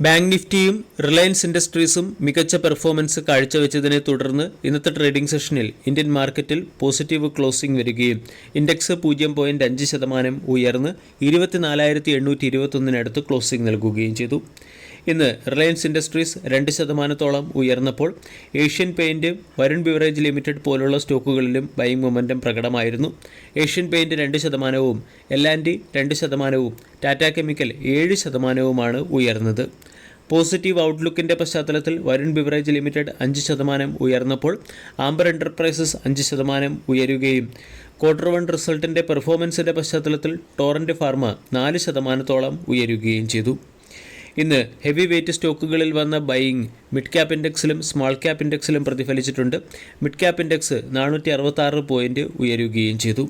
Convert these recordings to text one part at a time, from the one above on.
Bank നിഫ്റ്റിയും Reliance ഇൻഡസ്ട്രീസും മികച്ച performance കാഴ്ചവെച്ചതിനെ തുടർന്ന് ഇന്നത്തെ ട്രേഡിംഗ് സെഷനിൽ ഇന്ത്യൻ മാർക്കറ്റിൽ പോസിറ്റീവ് ക്ലോസിംഗ് വരികയും ഇൻഡെക്സ് പൂജ്യം പോയിന്റ് അഞ്ച് ശതമാനം ഉയർന്ന് ഇരുപത്തിനാലായിരത്തി എണ്ണൂറ്റി ഇരുപത്തൊന്നിനടുത്ത് ക്ലോസിംഗ് നൽകുകയും ചെയ്തു. ഇന്ന് റിലയൻസ് ഇൻഡസ്ട്രീസ് രണ്ട് ശതമാനത്തോളം ഉയർന്നപ്പോൾ Asian paint Varun beverage limited പോലുള്ള സ്റ്റോക്കുകളിലും ബൈങ് മൊമെന്റം പ്രകടമായിരുന്നു. ഏഷ്യൻ പെയിന്റ് രണ്ട് ശതമാനവും എൽ ആൻഡ് രണ്ട് ശതമാനവും ടാറ്റ കെമിക്കൽ ഏഴ് ശതമാനവുമാണ് ഉയർന്നത്. പോസിറ്റീവ് ഔട്ട്ലുക്കിന്റെ പശ്ചാത്തലത്തിൽ വരുൺ ബിവറേജ് ലിമിറ്റഡ് അഞ്ച് ശതമാനം ഉയർന്നപ്പോൾ ആംബർ എന്റർപ്രൈസസ് അഞ്ച് ശതമാനം ഉയരുകയും ക്വാർട്ടർ വൺ റിസൾട്ടിന്റെ പെർഫോമൻസിന്റെ പശ്ചാത്തലത്തിൽ ടോറന്റ് ഫാർമ നാല് ശതമാനത്തോളം ഉയരുകയും ചെയ്തു. ഇന്ന് ഹെവി വെയ്റ്റ് സ്റ്റോക്കുകളിൽ വന്ന ബൈയിങ് മിഡ് ക്യാപ് ഇൻഡെക്സിലും സ്മോൾ ക്യാപ് ഇൻഡെക്സിലും പ്രതിഫലിച്ചിട്ടുണ്ട്. മിഡ് ക്യാപ് ഇൻഡെക്സ് നാനൂറ്റി പോയിന്റ് ഉയരുകയും ചെയ്തു.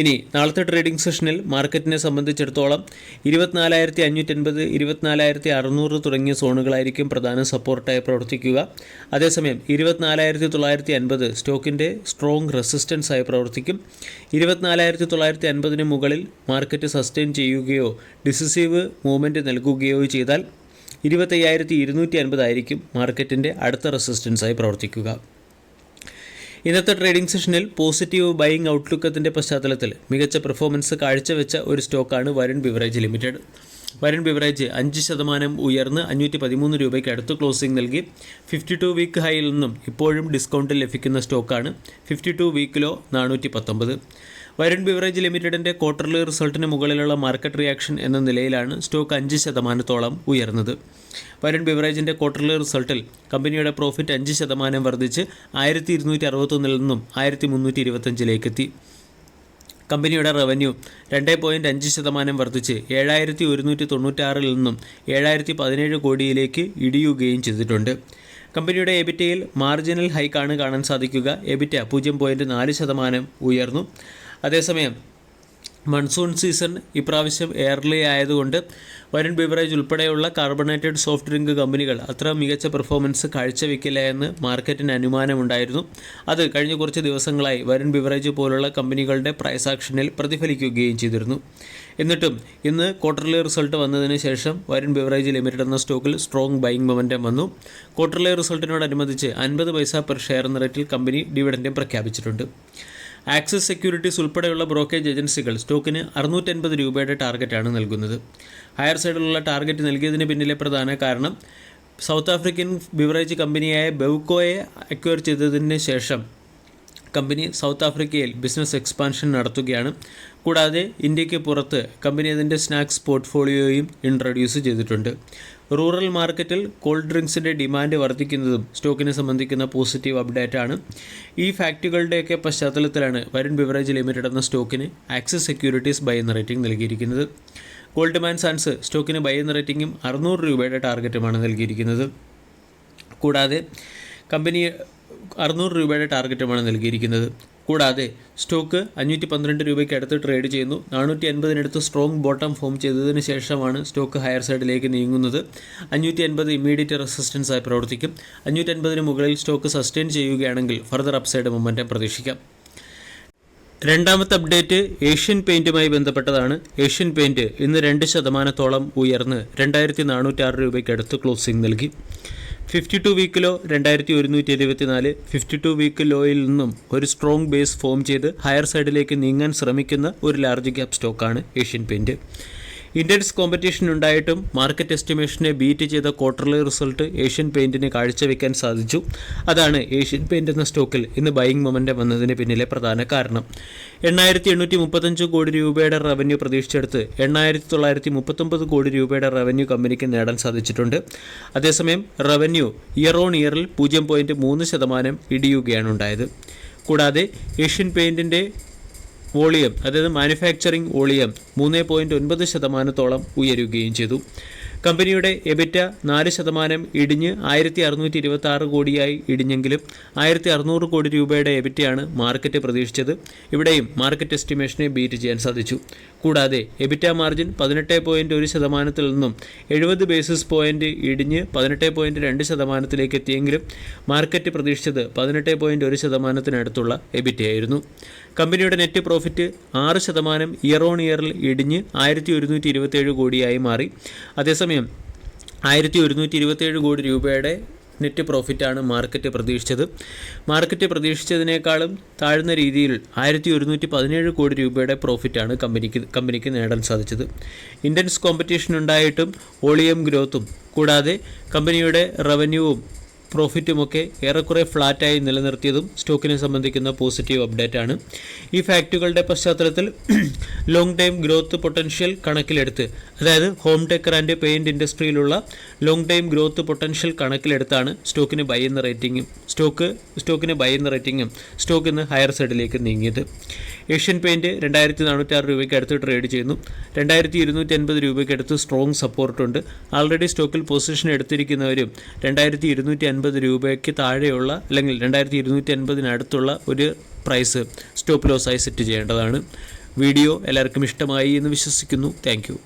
ഇനി നാളത്തെ ട്രേഡിംഗ് സെഷനിൽ മാർക്കറ്റിനെ സംബന്ധിച്ചിടത്തോളം ഇരുപത്തിനാലായിരത്തി അഞ്ഞൂറ്റൻപത് ഇരുപത്തിനാലായിരത്തി അറുന്നൂറ് തുടങ്ങിയ സോണുകളായിരിക്കും പ്രധാന സപ്പോർട്ടായി പ്രവർത്തിക്കുക. അതേസമയം ഇരുപത്തിനാലായിരത്തി തൊള്ളായിരത്തി അൻപത് സ്റ്റോക്കിന്റെ സ്ട്രോങ് റെസിസ്റ്റൻസ് ആയി പ്രവർത്തിക്കും. ഇരുപത്തിനാലായിരത്തി തൊള്ളായിരത്തി അൻപതിന് മുകളിൽ മാർക്കറ്റ് സസ്റ്റെയിൻ ചെയ്യുകയോ ഡിസിസീവ് മൂവ്മെന്റ് നൽകുകയോ ചെയ്താൽ ഇരുപത്തയ്യായിരത്തി ഇരുന്നൂറ്റി അൻപതായിരിക്കും മാർക്കറ്റിന്റെ അടുത്ത റെസിസ്റ്റൻസായി പ്രവർത്തിക്കുക. ഇന്നത്തെ ട്രേഡിംഗ് സെഷനിൽ പോസിറ്റീവ് ബൈയിങ് ഔട്ട്ലുക്കത്തിന്റെ പശ്ചാത്തലത്തിൽ മികച്ച പെർഫോമൻസ് കാഴ്ചവെച്ച ഒരു സ്റ്റോക്കാണ് Varun beverage limited. Varun beverage അഞ്ച് ശതമാനം ഉയർന്ന് അഞ്ഞൂറ്റി പതിമൂന്ന് രൂപയ്ക്ക് അടുത്ത് ക്ലോസിംഗ് നൽകി. ഫിഫ്റ്റി ടു വീക്ക് ഹൈയിൽ നിന്നും ഇപ്പോഴും ഡിസ്കൗണ്ടിൽ ലഭിക്കുന്ന സ്റ്റോക്കാണ് ഫിഫ്റ്റി ടു വീക്കിലോ നാനൂറ്റി പത്തൊമ്പത് വരുൺ ബിവറേജ് ലിമിറ്റഡിന്റെ ക്വാർട്ടർലി റിസൾട്ടിന് മുകളിലുള്ള മാർക്കറ്റ് റിയാക്ഷൻ എന്ന നിലയിലാണ് സ്റ്റോക്ക് അഞ്ച് ശതമാനത്തോളം ഉയർന്നത്. വരുൺ ബിവറേജിന്റെ ക്വാർട്ടർലി റിസൾട്ടിൽ കമ്പനിയുടെ പ്രോഫിറ്റ് അഞ്ച് ശതമാനം വർദ്ധിച്ച് ആയിരത്തി ഇരുന്നൂറ്റി അറുപത്തൊന്നിൽ നിന്നും ആയിരത്തി മുന്നൂറ്റി ഇരുപത്തഞ്ചിലേക്കെത്തി കമ്പനിയുടെ റവന്യൂ രണ്ട് പോയിന്റ് അഞ്ച് ശതമാനം വർദ്ധിച്ച് ഏഴായിരത്തി ഒരുന്നൂറ്റി തൊണ്ണൂറ്റാറിൽ നിന്നും ഏഴായിരത്തി പതിനേഴ് കോടിയിലേക്ക് ഇടിയുകയും ചെയ്തിട്ടുണ്ട്. കമ്പനിയുടെ എബിറ്റയിൽ മാർജിനൽ ഹൈക്കാണ് കാണാൻ സാധിക്കുക. എബിറ്റ പൂജ്യം പോയിന്റ് നാല് ശതമാനം ഉയർന്നു. അതേസമയം മൺസൂൺ സീസൺ ഇപ്രാവശ്യം എയർലി ആയതുകൊണ്ട് വരുൺ ബിവറേജ് ഉൾപ്പെടെയുള്ള കാർബണേറ്റഡ് സോഫ്റ്റ് ഡ്രിങ്ക് കമ്പനികൾ അത്ര മികച്ച പെർഫോമൻസ് കാഴ്ചവെക്കില്ല എന്ന് മാർക്കറ്റിന് അനുമാനമുണ്ടായിരുന്നു. അത് കഴിഞ്ഞ കുറച്ച് ദിവസങ്ങളായി വരുൺ ബിവറേജ് പോലുള്ള കമ്പനികളുടെ പ്രൈസ് ആക്ഷനിൽ പ്രതിഫലിക്കുകയും ചെയ്തിരുന്നു. എന്നിട്ടും ഇന്ന് ക്വാർട്ടർലി റിസൾട്ട് വന്നതിന് ശേഷം വരുൺ ബിവറേജ് ലിമിറ്റഡ് എന്ന സ്റ്റോക്കിൽ സ്ട്രോങ് ബൈങ് മൊമെന്റം വന്നു. ക്വാർട്ടർലി റിസൾട്ടിനോടനുബന്ധിച്ച് അൻപത് പൈസ പെർ ഷെയർ എന്ന റേറ്റിൽ കമ്പനി ഡിവിഡന്റും പ്രഖ്യാപിച്ചിട്ടുണ്ട്. ആക്സിസ് സെക്യൂരിറ്റീസ് ഉൾപ്പെടെയുള്ള ബ്രോക്കേജ് ഏജൻസികൾ സ്റ്റോക്കിന് അറുന്നൂറ്റൻപത് രൂപയുടെ ടാർഗറ്റാണ് നൽകുന്നത്. ഹയർ സൈഡിലുള്ള ടാർഗറ്റ് നൽകിയതിന് പിന്നിലെ പ്രധാന കാരണം സൗത്ത് ആഫ്രിക്കൻ ബിവറേജ് കമ്പനിയായ ബെവ്കോയെ അക്വയർ ചെയ്തതിന് ശേഷം കമ്പനി സൗത്ത് ആഫ്രിക്കയിൽ ബിസിനസ് എക്സ്പാൻഷൻ നടത്തുകയാണ്. കൂടാതെ ഇന്ത്യയ്ക്ക് പുറത്ത് കമ്പനി അതിന്റെ സ്നാക്സ് പോർട്ട്ഫോളിയോയും ഇൻട്രൊഡ്യൂസ് ചെയ്തിട്ടുണ്ട്. റൂറൽ മാർക്കറ്റിൽ കോൾഡ് ഡ്രിങ്ക്സിന്റെ ഡിമാൻഡ് വർദ്ധിക്കുന്നതും സ്റ്റോക്കിനെ സംബന്ധിക്കുന്ന പോസിറ്റീവ് അപ്ഡേറ്റ് ആണ്. ഈ ഫാക്റ്റുകളുടെയൊക്കെ പശ്ചാത്തലത്തിലാണ് വരുൺ ബിവറേജ് ലിമിറ്റഡ് എന്ന സ്റ്റോക്കിന് ആക്സിസ് സെക്യൂരിറ്റീസ് ബൈ എന്ന റേറ്റിംഗ് നൽകിയിരിക്കുന്നത്. ഗോൾഡ് ഗോൾഡ്മാൻ സാൻസ് സ്റ്റോക്കിന് ബൈ എന്ന റേറ്റിംഗും അറുന്നൂറ് രൂപയുടെ ടാർഗറ്റുമാണ് നൽകിയിരിക്കുന്നത്. കൂടാതെ കമ്പനി അറുന്നൂറ് രൂപയുടെ ടാർഗറ്റുമാണ് നൽകിയിരിക്കുന്നത്. കൂടാതെ സ്റ്റോക്ക് അഞ്ഞൂറ്റി പന്ത്രണ്ട് രൂപയ്ക്ക് അടുത്ത് ട്രേഡ് ചെയ്യുന്നു. നാനൂറ്റി അൻപതിനടുത്ത് സ്ട്രോങ് ബോട്ടം ഫോം ചെയ്തതിന് ശേഷമാണ് സ്റ്റോക്ക് ഹയർ സൈഡിലേക്ക് നീങ്ങുന്നത്. അഞ്ഞൂറ്റി അൻപത് ഇമ്മീഡിയറ്റ് റെസിസ്റ്റൻസ് ആയി പ്രവർത്തിക്കും. അഞ്ഞൂറ്റി അൻപതിന് മുകളിൽ സ്റ്റോക്ക് സസ്റ്റെയിൻ ചെയ്യുകയാണെങ്കിൽ ഫർദർ അപ്സൈഡ് മൊമെന്റം പ്രതീക്ഷിക്കാം. രണ്ടാമത്തെ അപ്ഡേറ്റ് ഏഷ്യൻ പെയിന്റുമായി ബന്ധപ്പെട്ടതാണ്. ഏഷ്യൻ പെയിന്റ് ഇന്ന് രണ്ട് ശതമാനത്തോളം ഉയർന്ന് രണ്ടായിരത്തി നാനൂറ്റാറ് രൂപയ്ക്ക് അടുത്ത് ക്ലോസിംഗ് നൽകി. ഫിഫ്റ്റി ടു വീക്ക് ലോ രണ്ടായിരത്തി ഒരുന്നൂറ്റി ഇരുപത്തിനാല് ഫിഫ്റ്റി ടു വീക്ക് ലോയിൽ നിന്നും ഒരു സ്ട്രോങ് ബേസ് ഫോം ചെയ്ത് ഹയർ സൈഡിലേക്ക് നീങ്ങാൻ ശ്രമിക്കുന്ന ഒരു ലാർജ് ഗ്യാപ് സ്റ്റോക്കാണ് ഏഷ്യൻ പെയിന്റ് ഇൻഡൻസ് കോമ്പറ്റീഷൻ ഉണ്ടായിട്ടും മാർക്കറ്റ് എസ്റ്റിമേഷനെ ബീറ്റ് ചെയ്ത ക്വാർട്ടർലി റിസൾട്ട് ഏഷ്യൻ പെയിന്റിന് കാഴ്ചവെക്കാൻ സാധിച്ചു. അതാണ് ഏഷ്യൻ പെയിന്റ് എന്ന സ്റ്റോക്കിൽ ഇന്ന് ബൈയിങ് മൊമെന്റ് വന്നതിന് പിന്നിലെ പ്രധാന കാരണം. എണ്ണായിരത്തി എണ്ണൂറ്റി മുപ്പത്തഞ്ച് കോടി രൂപയുടെ റവന്യൂ പ്രതീക്ഷിച്ചെടുത്ത് എണ്ണായിരത്തി തൊള്ളായിരത്തി മുപ്പത്തൊമ്പത് കോടി രൂപയുടെ റവന്യൂ കമ്പനിക്ക് നേടാൻ സാധിച്ചിട്ടുണ്ട്. അതേസമയം റവന്യൂ ഇയർ ഓൺ ഇയറിൽ പൂജ്യം പോയിന്റ് മൂന്ന് ശതമാനം ഇടിയുകയാണ് ഉണ്ടായത്. കൂടാതെ ഏഷ്യൻ പെയിന്റിന്റെ വോളിയം അതായത് മാനുഫാക്ചറിംഗ് വോളിയം മൂന്ന് പോയിന്റ് ഒൻപത് ശതമാനത്തോളം ഉയരുകയും ചെയ്തു. കമ്പനിയുടെ എബിറ്റ നാല് ശതമാനം ഇടിഞ്ഞ് ആയിരത്തി അറുന്നൂറ്റി ഇരുപത്തി ആറ് കോടിയായി ഇടിഞ്ഞെങ്കിലും ആയിരത്തി അറുന്നൂറ് കോടി രൂപയുടെ എബിറ്റയാണ് മാർക്കറ്റ് പ്രതീക്ഷിച്ചത്. ഇവിടെയും മാർക്കറ്റ് എസ്റ്റിമേഷനെ ബീറ്റ് ചെയ്യാൻ സാധിച്ചു. കൂടാതെ എബിറ്റ മാർജിൻ പതിനെട്ട് പോയിന്റ് ഒരു ശതമാനത്തിൽ നിന്നും എഴുപത് ബേസിസ് പോയിന്റ് ഇടിഞ്ഞ് പതിനെട്ട് പോയിന്റ് രണ്ട് ശതമാനത്തിലേക്ക് എത്തിയെങ്കിലും മാർക്കറ്റ് പ്രതീക്ഷിച്ചത് പതിനെട്ട് പോയിന്റ് ഒരു ശതമാനത്തിനടുത്തുള്ള എബിറ്റയായിരുന്നു കമ്പനിയുടെ നെറ്റ് പ്രോഫിറ്റ് ആറ് ശതമാനം ഇയർ ഓൺ ഇയറിൽ ഇടിഞ്ഞ് ആയിരത്തി ഒരുന്നൂറ്റി ഇരുപത്തേഴ് കോടിയായി മാറി. അതേസമയം ആയിരത്തി ഒരുന്നൂറ്റി ഇരുപത്തേഴ് കോടി രൂപയുടെ നെറ്റ് പ്രോഫിറ്റാണ് മാർക്കറ്റ് പ്രതീക്ഷിച്ചത്. മാർക്കറ്റ് പ്രതീക്ഷിച്ചതിനേക്കാളും താഴ്ന്ന രീതിയിൽ ആയിരത്തി ഒരുന്നൂറ്റി പതിനേഴ് കോടി രൂപയുടെ പ്രോഫിറ്റാണ് കമ്പനിക്ക് കമ്പനിക്ക് നേടാൻ സാധിച്ചത്. ഇന്റൻസ് കോമ്പറ്റീഷൻ ഉണ്ടായിട്ടും വോളിയം ഗ്രോത്തും കൂടാതെ കമ്പനിയുടെ റവന്യൂവും പ്രോഫിറ്റുമൊക്കെ ഏറെക്കുറെ ഫ്ലാറ്റായി നിലനിർത്തിയതും സ്റ്റോക്കിനെ സംബന്ധിക്കുന്ന പോസിറ്റീവ് അപ്ഡേറ്റ് ആണ് ഈ ഫാക്റ്റുകളുടെ പശ്ചാത്തലത്തിൽ ലോങ് ടൈം ഗ്രോത്ത് പൊട്ടൻഷ്യൽ കണക്കിലെടുത്ത് അതായത് ഹോം ടെക്കർ ആൻഡ് പെയിന്റ് ഇൻഡസ്ട്രിയിലുള്ള ലോങ് ടൈം ഗ്രോത്ത് പൊട്ടൻഷ്യൽ കണക്കിലെടുത്താണ് സ്റ്റോക്കിന് ബൈ എന്ന റേറ്റിംഗും സ്റ്റോക്ക് സ്റ്റോക്കിന് ബൈ എന്ന റേറ്റിംഗും സ്റ്റോക്ക് ഇന്ന് ഹയർ സൈഡിലേക്ക് നീങ്ങിയത്. ഏഷ്യൻ പെയിന്റ് രണ്ടായിരത്തി നാനൂറ്റാറ് രൂപയ്ക്ക് അടുത്ത് ട്രേഡ് ചെയ്യുന്നു. രണ്ടായിരത്തി ഇരുന്നൂറ്റി അൻപത് രൂപയ്ക്ക് അടുത്ത് സ്ട്രോങ് സപ്പോർട്ടുണ്ട് ആൾറെഡി സ്റ്റോക്കിൽ പൊസിഷൻ എടുത്തിരിക്കുന്നവരും രണ്ടായിരത്തി ഇരുന്നൂറ്റി അൻപത് രൂപയ്ക്ക് താഴെയുള്ള അല്ലെങ്കിൽ രണ്ടായിരത്തി ഇരുന്നൂറ്റി എൺപതിനടുത്തുള്ള ഒരു പ്രൈസ് സ്റ്റോപ്പ് ലോസായി സെറ്റ് ചെയ്യേണ്ടതാണ്. വീഡിയോ എല്ലാവർക്കും ഇഷ്ടമായി എന്ന് വിശ്വസിക്കുന്നു. താങ്ക്